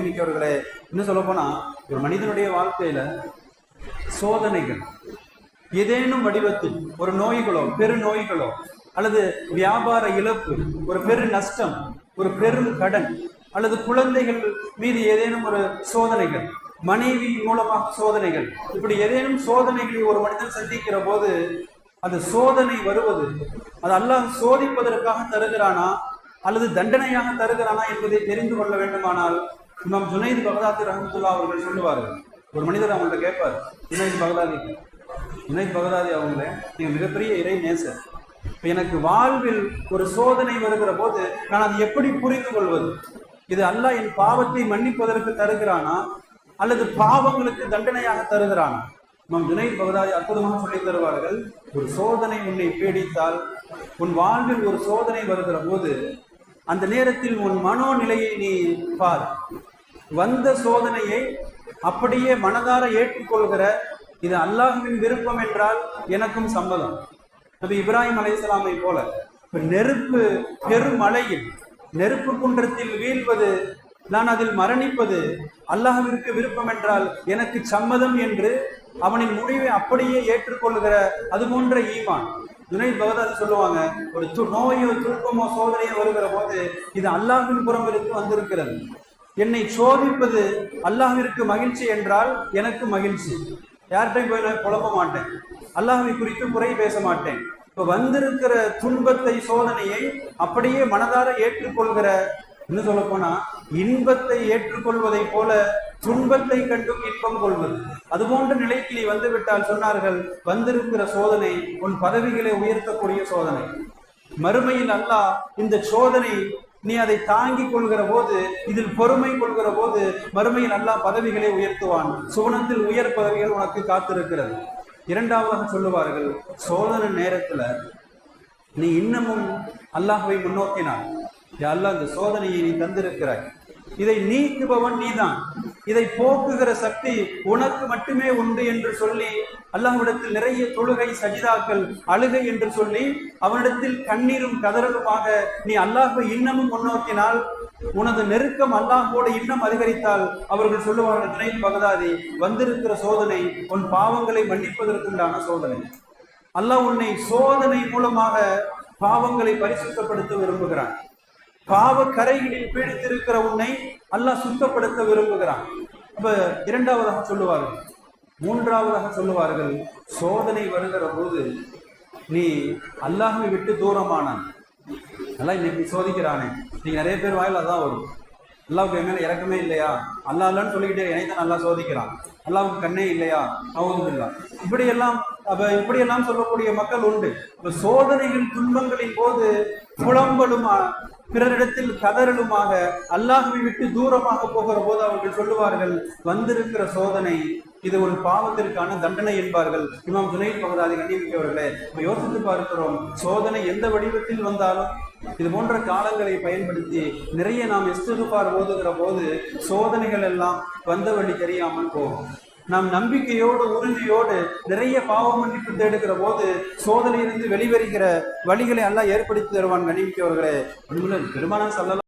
மிக்கவர்களே இன்னும் சொல்ல போனா ஒரு மனிதனுடைய வாழ்க்கையில சோதனைகள் ஏதேனும் வடிவத்தில் ஒரு நோய்களோ பெரு நோய்களோ அல்லது வியாபார இழப்பு ஒரு பெரு நஷ்டம் ஒரு பெரும் கடன் அல்லது குழந்தைகள் மீது ஏதேனும் ஒரு சோதனைகள் மனைவி மூலமாக சோதனைகள் இப்படி ஏதேனும் சோதனைகளை ஒரு மனிதன் சந்திக்கிற போது அது சோதனை வருவது அது அல்லாஹ் சோதிப்பதற்காக தருகிறானா அல்லது தண்டனையாக தருகிறானா என்பதை தெரிந்து கொள்ள வேண்டுமானால் இமாம் ஜுனைத் பகதாதி ரஹமத்துல்லா அவர்கள் சொல்லுவார்கள் ஒரு மனிதர் அவங்கள்ட்ட கேட்பார் ஜுனைத் பகதாதி. ஜுனைத் பகதாதி அவங்கள நீங்கள் மிகப்பெரிய இறை நேசர். இப்போ எனக்கு வாழ்வில் ஒரு சோதனை வருகிற போது நான் அதை எப்படி புரிந்து கொள்வது? இது அல்லாஹ் என் பாவத்தை மன்னிப்பதற்கு தருகிறானா? அல்லது பாவங்களுக்கு தண்டனையாக தருகிறானா? நம் ஜுனைத் பகதாதி அற்புதமாக சொல்லித் தருவார்கள் ஒரு சோதனை உன்னை பீடித்தால் உன் வாழ்வில் ஒரு சோதனை வருகிற போது அந்த நேரத்தில் உன் மனோநிலையை நீ பார். வந்த சோதனையை அப்படியே மனதார ஏற்றுக்கொள்கிற இது அல்லாஹுவின் விருப்பம் என்றால் எனக்கும் சம்மதம் அது இப்ராஹிம் அலைசலாமை போல. இப்ப நெருப்பு பெருமழையில் நெருப்பு குன்றத்தில் வீழ்வது நான் அதில் மரணிப்பது அல்லாஹிற்கு விருப்பம் என்றால் எனக்கு சம்மதம் என்று அவனின் முடிவை அப்படியே ஏற்றுக்கொள்கிற அது போன்ற ஈமான். துணை பகதாதி சொல்லுவாங்க ஒரு து நோயோ துன்பமோ சோதனையோ வருகிற போது இது அல்லாஹின் புறம் இருந்து வந்திருக்கிறது. என்னை சோதிப்பது அல்லாஹிற்கு மகிழ்ச்சி என்றால் எனக்கு மகிழ்ச்சி. யார்கிட்டையும் போய் நான் குழப்ப மாட்டேன். அல்லாஹை குறித்து குறை பேச மாட்டேன். இப்போ வந்திருக்கிற துன்பத்தை சோதனையை அப்படியே மனதார ஏற்றுக்கொள்கிற என்ன சொல்ல போனா இன்பத்தை ஏற்றுக்கொள்வதை போல துன்பத்தை கண்டும் இன்பம் கொள்வது. அது போன்ற நிலைக்கு நீ வந்துவிட்டால் சொன்னார்கள் வந்திருக்கிற சோதனை உன் பதவிகளை உயர்த்தக்கூடிய சோதனை. மறுமையில் அல்லாஹ் இந்த சோதனை நீ அதை தாங்கிக் கொள்கிற போது இதில் பொறுமை கொள்கிற போது மறுமையில் நல்லா பதவிகளை உயர்த்துவான். சுவனத்தில் உயர் பதவிகள் உனக்கு காத்திருக்கிறது. இரண்டாவதாக சொல்லுவார்கள் சோதனை நேரத்துல நீ இன்னமும் அல்லாஹுவை முன்னோக்கினான் அல்லாஹ் இந்த சோதனையை நீ தந்திருக்கிறாய். இதை நீக்குபவன் நீதான். இதை போக்குகிற சக்தி உனக்கு மட்டுமே உண்டு என்று சொல்லி அல்லாஹ்விடத்தில் நிறைய தொழுகை சஜிதாக்கள் அழுகை என்று சொல்லி அவனிடத்தில் கண்ணீரும் கதறலுமாக நீ அல்லாஹை இன்னமும் முன்னோக்கினால் உனது நெருக்கம் அல்லாஹோடு இன்னும் அதிகரித்தால் அவர்கள் சொல்லுவார்கள் துணை பகதாதி வந்திருக்கிற சோதனை உன் பாவங்களை மன்னிப்பதற்குண்டான சோதனை. அல்லாஹ் உன்னை சோதனை மூலமாக பாவங்களை பரிசுத்தப்படுத்த விரும்புகிறான். பாவ கரைகளில் பீடித்திருக்கிற உன்னை அல்லாஹ் சுத்தப்படுத்த விரும்புகிறான். அப்ப இரண்டாவதாக சொல்லுவார்கள். மூன்றாவதாக சொல்லுவார்கள் சோதனை வருகிற போது நீ அல்லாஹை விட்டு தூரமானான் நல்லா இன்னைக்கு சோதிக்கிறானே. நீங்க நிறைய பேர் வாயில அதான் வரும். அல்லாவுக்கு என் மேல இறக்கமே இல்லையா? அல்லா இல்லைன்னு சொல்லிக்கிட்டே என்னை தான் நல்லா சோதிக்கிறான். அல்லாவுக்கு கண்ணே இல்லையா? அவுதுல்லா இல்லை இப்படியெல்லாம் அப்ப இப்படியெல்லாம் சொல்லக்கூடிய மக்கள் உண்டு. சோதனையின் சோதனைகள் துன்பங்களின் போது புலம்பலுமா பிறரிடத்தில் கதறலுமாக அல்லாஹுவை விட்டு தூரமாக போகிற போது அவர்கள் சொல்லுவார்கள் வந்திருக்கிற சோதனை இது ஒரு பாவத்திற்கான தண்டனை என்பார்கள். இமாம் துணை பகதாதி கண்டிப்பிக்கவர்களே நம்ம யோசித்து பார்க்கிறோம் சோதனை எந்த வடிவத்தில் வந்தாலும் இது போன்ற காலங்களை பயன்படுத்தி நிறைய நாம் இஸ்திகுபார் ஓதுகிற போது சோதனைகள் எல்லாம் வந்த வழி தெரியாமல் போகும். நாம் நம்பிக்கையோடு உறுதியோடு நிறைய பாவ மன்னிப்பு தேடுகிற போது சோதனையிலிருந்து வெளிவருகிற வழிகளை எல்லாம் ஏற்படுத்தி தருவான் கணிமிக்கவர்களே ஒன்றுமில்லை பெருமானா சொல்லலாம்.